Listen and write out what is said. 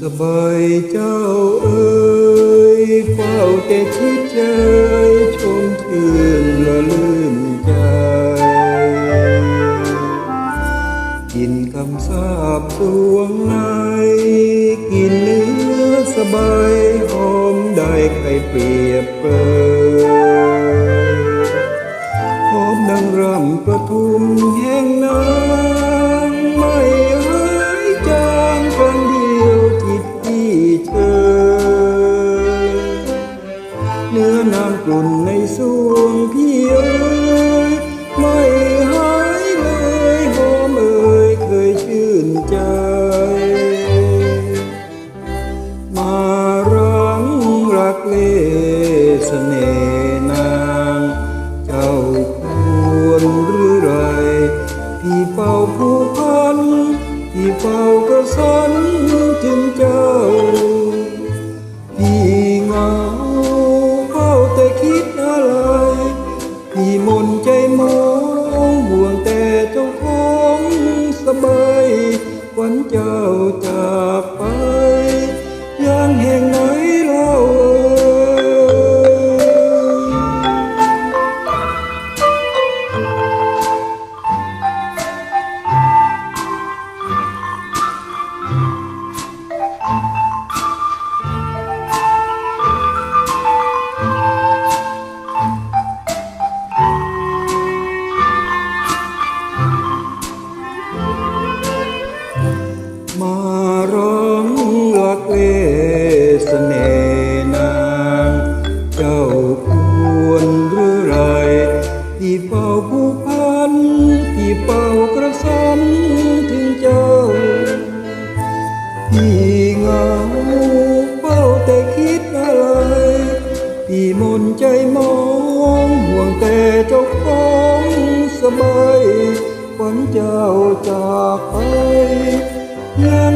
สบายเจ้าเอ๋ยเฝ้าแต่คิดใจชมเชื่นละลืมใจกินคำสาบสวงในกินเนื้อสบายหอมได้ใครเปรียบเปรยหอมดังรำประทุมแห่งน้ำ กลุ่นในสวงพี่เอ๋ยไม่หายเลยหอมเอ่ยเคยชื่นใจ มารังรักเล่เสน่ห์ สบายวันเจ้าจากไป มาร้องลักเล่เนนางเจ้าควรหรือไร ที่เป่าผู้พัน ที่เป่ากระสันถึงเจ้าพี่เงาเฝ้าแต่คิดอะไรพี่มนใจมองห่วงแต่เจ้าของสบายฝันเจ้าจากไป Yeah.